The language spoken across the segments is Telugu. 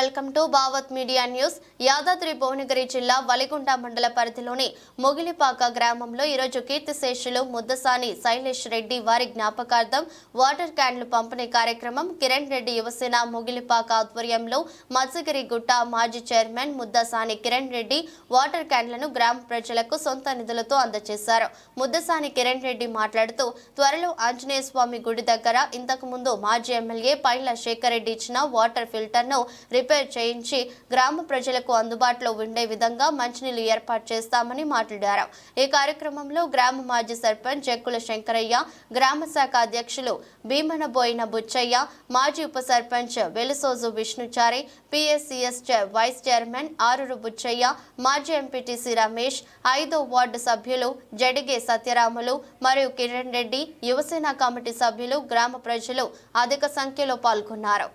Welcome to Bhavat media news. Yadadri Bhuvanagiri జిల్లా వలిగుంట మండల పరిధిలోని మొగిలిపాక గ్రామంలో ఈరోజు కీర్తిశేషులు ముద్దసాని శైలేష్ రెడ్డి వారి జ్ఞాపకార్థం వాటర్ క్యాన్లు పంపిణీ కార్యక్రమం కిరణ్ రెడ్డి యువసేన మొగిలిపాక ఆధ్వర్యంలో మత్స్యగిరి గుట్ట మాజీ చైర్మన్ ముద్దసాని కిరణ్ రెడ్డి వాటర్ క్యాన్లను గ్రామ ప్రజలకు సొంత నిధులతో అందజేశారు. ముద్దసాని కిరణ్ రెడ్డి మాట్లాడుతూ త్వరలో ఆంజనేయ స్వామి గుడి దగ్గర ఇంతకుముందు మాజీ ఎమ్మెల్యే పైల శేఖర్ రెడ్డి ఇచ్చిన వాటర్ ఫిల్టర్ను రిపేర్ రిపేర్ చేయించి గ్రామ ప్రజలకు అందుబాటులో ఉండే విధంగా మంచినీళ్ళు ఏర్పాటు చేస్తామని మాట్లాడారు. ఈ కార్యక్రమంలో గ్రామ మాజీ సర్పంచ్ జక్కుల శంకరయ్య గ్రామ శాఖ అధ్యక్షులు భీమనబోయిన బుచ్చయ్య మాజీ ఉప sarpanch Velisoju Vishnuchari PSCS vice chairman Aruru Buchaiah మాజీ ఎంపీటీసీ రమేష్ ఐదో వార్డు సభ్యులు జడిగే సత్యరాములు మరియు కిరణ్ రెడ్డి యువసేన కమిటీ సభ్యులు గ్రామ ప్రజలు అధిక సంఖ్యలో పాల్గొన్నారు.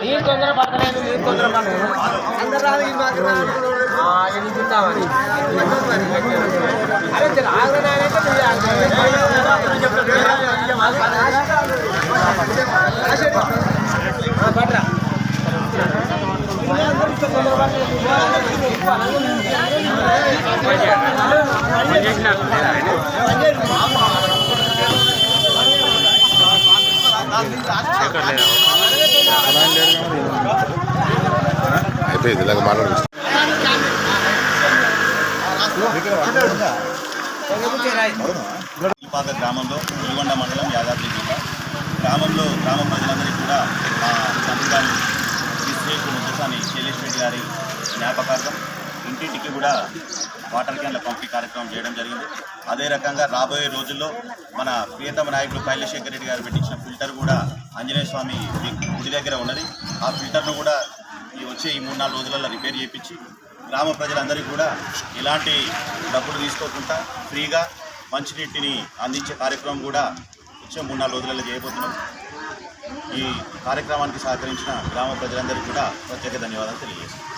మీరు తొందర పడతలేదు మీరు తొందర పడలేదు ఆ, ఇది అయిపోయింది ఇలాగ మాట్లాడు పాత గ్రామంలో పులిగొండ మండలం యాదాద్రి జిల్లా గ్రామంలో గ్రామ ప్రజలందరికీ కూడా మా తండ్రిగారు విశ్వేశ్వర ముద్దసాని శైలేష్ రెడ్డి గారి జ్ఞాపకార్థం ఇంటింటికి కూడా వాటర్ క్యాన్ల పంపిణీ కార్యక్రమం చేయడం జరిగింది. అదే రకంగా రాబోయే రోజుల్లో మన ప్రియతమ నాయకుడు కైలశేఖర్ రెడ్డి గారు పెట్టించిన ఫిల్టర్ కూడా ఆంజనేయ స్వామి గుడి దగ్గర ఉన్నది. ఆ ఫిల్టర్ను కూడా ఈ వచ్చే ఈ మూడు నాలుగు రోజులలో రిపేర్ చేయించి గ్రామ ప్రజలందరికీ కూడా ఎలాంటి డబ్బులు తీసుకోకుండా ఫ్రీగా మంచినీటిని అందించే కార్యక్రమం కూడా వచ్చే మూడు నాలుగు రోజులలో చేయబోతున్నాం. ఈ కార్యక్రమానికి సహకరించిన గ్రామ ప్రజలందరికీ కూడా ప్రత్యేక ధన్యవాదాలు తెలియజేస్తున్నాం.